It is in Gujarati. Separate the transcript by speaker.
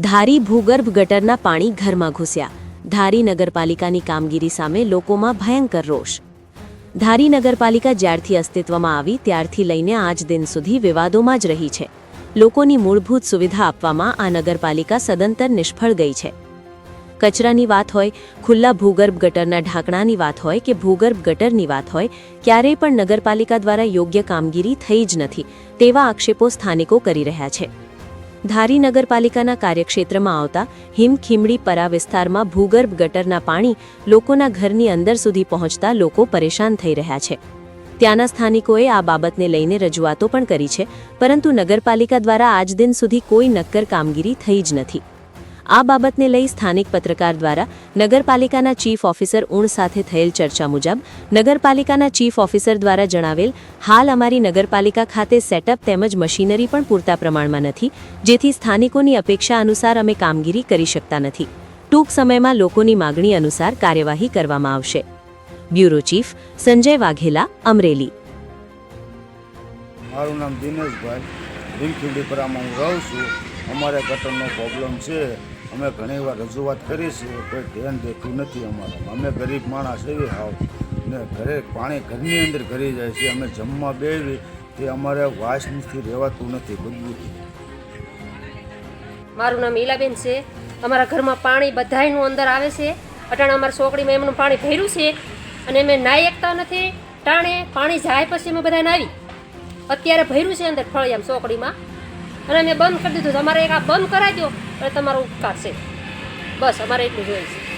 Speaker 1: ધારી ભૂગર્ભ ગટરના પાણી ઘરમાં ઘૂસ્યા. ધારી નગરપાલિકાની કામગીરી સામે લોકોમાં ભયંકર રોષ. ધારી નગરપાલિકા જ્યારથી અસ્તિત્વમાં આવી, ત્યારથી લઈને આજ દિન સુધી વિવાદોમાં જ રહી છે. લોકોની મૂળભૂત સુવિધા આપવામાં આ નગરપાલિકા સદંતર નિષ્ફળ ગઈ છે. કચરાની વાત હોય, ખુલ્લા ભૂગર્ભ ગટરના ઢાંકણાની વાત હોય કે ભૂગર્ભ ગટરની વાત હોય, ક્યારેય પણ નગરપાલિકા દ્વારા યોગ્ય કામગીરી થઈ જ નથી, તેવા આક્ષેપો સ્થાનિકો કરી રહ્યા છે. ધારી નગરપાલિકાના કાર્યક્ષેત્રમાં આવતા હિમખીમડી પરા વિસ્તારમાં ભૂગર્ભ ગટરના પાણી લોકોના ઘરની અંદર સુધી પહોંચતા લોકો પરેશાન થઈ રહ્યા છે. ત્યાંના સ્થાનિકોએ આ બાબતને લઈને રજૂઆતો પણ કરી છે, પરંતુ નગરપાલિકા દ્વારા આજ દિન સુધી કોઈ નક્કર કામગીરી થઈ જ નથી. આ બાબતને લઈ સ્થાનિક પત્રકાર દ્વારા નગરપાલિકાના ચીફ ઓફિસર ઉણ સાથે થયેલ ચર્ચા મુજબ નગરપાલિકાના ચીફ ઓફિસર દ્વારા જણાવેલ, હાલ અમારી નગરપાલિકા ખાતે સેટઅપ તેમજ મશીનરી પણ પૂરતા પ્રમાણમાં નથી, જેથી સ્થાનિકોની અપેક્ષા અનુસાર અમે કામગીરી કરી શકતા નથી. ટૂંક સમયમાં લોકોની માગણી અનુસાર કાર્યવાહી કરવામાં આવશે. Bureau chief Sanjay Vaghela, Amreli.
Speaker 2: મારું નામ દિનેશભાઈ. ભીમખીડીપરામાં હું રહું છું. અમારે ગટરનો પ્રોબ્લેમ છે. અમે ઘણી વાર રજૂઆત કરી છીએ, કોઈ ધ્યાન દેતું નથી અમારા. અમે ગરીબ માણસ એવી હાવ ને ઘરે પાણી ઘરની અંદર ઘરી જાય છે, અમે જમવા બેવી તે અમારે વાસથી રહેવાતું નથી બદબૂથી
Speaker 3: મારું નામ ઈલાબેન છે. અમારા ઘરમાં પાણી બધાયનું અંદર આવે છે. અટાણે અમારા સોકડીમાં એમનું પાણી ભર્યું છે અને અમે નાહી એકતા નથી. ટાણે પાણી જાય પછી અમે બધા આવી. અત્યારે ભર્યું છે અંદર ફળિયામ ચોકડીમાં અને અમે બંધ કરી દીધું તમારે એક આ બંધ કરાવી દો એટલે તમારો ઉપકાર બસ અમારે એટલું જોઈએ છે.